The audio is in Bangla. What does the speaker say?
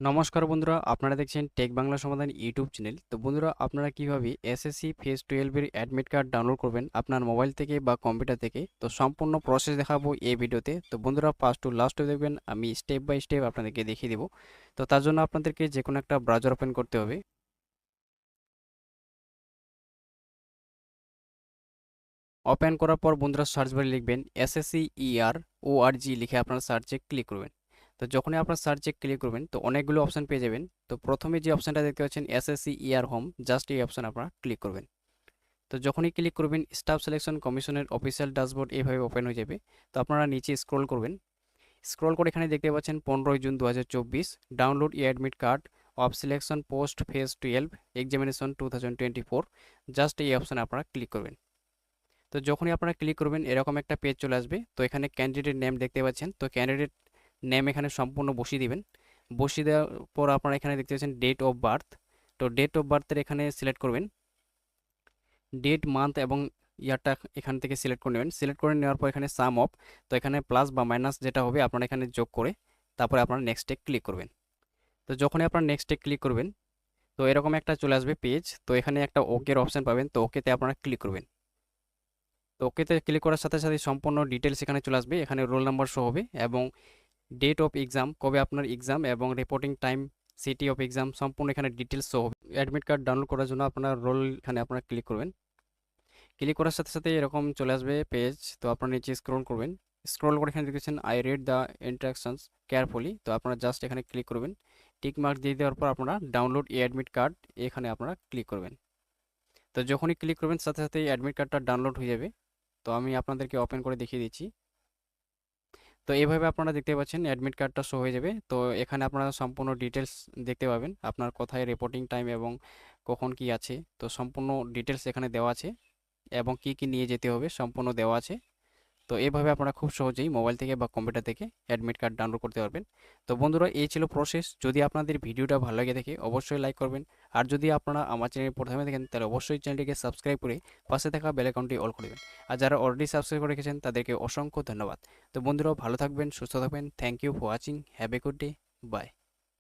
নমস্কার বন্ধুরা, আপনারা দেখছেন টেক বাংলা সমাধান ইউটিউব চ্যানেল তো বন্ধুরা, আপনারা কীভাবে এসএসসি ফেজ টুয়েলভের অ্যাডমিট কার্ড ডাউনলোড করবেন আপনার মোবাইল থেকে বা কম্পিউটার থেকে? তো সম্পূর্ণ প্রসেস দেখাবো এই ভিডিওতে। তো বন্ধুরা ফার্স্ট টু লাস্ট দেখবেন, আমি স্টেপ বাই স্টেপ আপনাদেরকে দেখিয়ে দেবো। তো তার জন্য আপনাদেরকে যে কোনো একটা ব্রাউজার ওপেন করতে হবে। ওপেন করার পর বন্ধুরা সার্চ বারে লিখবেন এসএসসি ইআর ও আর জি লিখে আপনারা সার্চে ক্লিক করবেন। তো যখনই আপনার সার্চে ক্লিক করবেন, তো অনেকগুলো অপশান পেয়ে যাবেন। তো প্রথমে যে অপশানটা দেখতে পাচ্ছেন S SSC year home just এই অপশান আপনারা ক্লিক করবেন। তো যখনই ক্লিক করবেন স্টাফ সিলেকশন কমিশনের অফিসিয়াল ড্যাশবোর্ড এইভাবে ওপেন হয়ে যাবে। তো আপনারা নিচে স্ক্রল করবেন। স্ক্রল করে এখানে দেখতে পাচ্ছেন, পনেরোই জুন দু হাজার চব্বিশ download e admit card of selection post phase twelve examination to just এই অপশানে আপনারা ক্লিক করবেন। তো যখনই আপনারা ক্লিক করবেন, এরকম একটা পেজ চলে আসবে। তো এখানে ক্যান্ডিডেট নেম দেখতে পাচ্ছেন। তো ক্যান্ডিডেট নেম এখানে সম্পূর্ণ বসিয়ে দিবেন। বসিয়ে দেওয়ার পর আপনারা এখানে দেখতে পাচ্ছেন ডেট অফ বার্থ তো ডেট অফ বার্থের এখানে সিলেক্ট করবেন। ডেট মান্থ এবং ইয়ারটা এখান থেকে সিলেক্ট করে নেবেন। সিলেক্ট করে নেওয়ার পর এখানে সাম অফ তো এখানে প্লাস বা মাইনাস যেটা হবে আপনারা এখানে যোগ করে তারপরে আপনারা নেক্সটে ক্লিক করবেন। তো যখনই আপনারা নেক্সটে ক্লিক করবেন, তো এরকম একটা চলে আসবে পেজ তো এখানে একটা ওকের অপশান পাবেন। তো ওকেতে আপনারা ক্লিক করবেন। তো ওকেতে ক্লিক করার সাথে সাথে সম্পূর্ণ ডিটেলস এখানে চলে আসবে। এখানে রোল নাম্বার শো হবে এবং ডেট অফ এক্সাম কবে আপনার এক্সাম এবং reporting time city of exam সম্পূর্ণ এখানে ডিটেলস হবে অ্যাডমিট কার্ড ডাউনলোড করার জন্য আপনার রোল এখানে আপনারা ক্লিক করবেন। ক্লিক করার সাথে সাথে এরকম চলে আসবে পেজ তো আপনারা নিচে স্ক্রল করবেন। স্ক্রল করে এখানে দেখেছেন I read the instructions carefully তো আপনারা জাস্ট এখানে ক্লিক করবেন। টিক মার্ক দিয়ে দেওয়ার পর আপনারা ডাউনলোড ই অ্যাডমিট কার্ড এখানে আপনারা ক্লিক করবেন। তো যখনই ক্লিক করবেন, সাথে সাথে অ্যাডমিট কার্ডটা ডাউনলোড হয়ে যাবে। তো আমি আপনাদেরকে ওপেন করে দেখিয়ে দিচ্ছি। তো এইভাবে আপনারা দেখতে পাচ্ছেন অ্যাডমিট কার্ডটা শো হয়ে যাবে। তো এখানে আপনারা সম্পূর্ণ ডিটেলস দেখতে পাবেন। আপনার কোথায় রিপোর্টিং টাইম এবং কখন কি আছে। তো সম্পূর্ণ ডিটেলস এখানে দেওয়া আছে এবং কি কি নিয়ে যেতে হবে সম্পূর্ণ দেওয়া আছে। তো এভাবে আপনারা খুব সহজেই মোবাইল থেকে বা কম্পিউটার থেকে অ্যাডমিট কার্ড ডাউনলোড করতে পারবেন। তো বন্ধুরা, এই ছিল প্রসেস। যদি আপনাদের ভিডিওটা ভালো লাগে থাকে অবশ্যই লাইক করবেন। আর যদি আপনারা আমার চ্যানেল প্রথমে দেখেন, তাহলে অবশ্যই চ্যানেলটিকে সাবস্ক্রাইব করে পাশে থাকা বেল আইকনটি অল করবেন আর যারা অলরেডি সাবস্ক্রাইব করে রেখেছেন, তাদেরকে অসংখ্য ধন্যবাদ। তো বন্ধুরাও ভালো থাকবেন, সুস্থ থাকবেন। Thank you for watching have a good day bye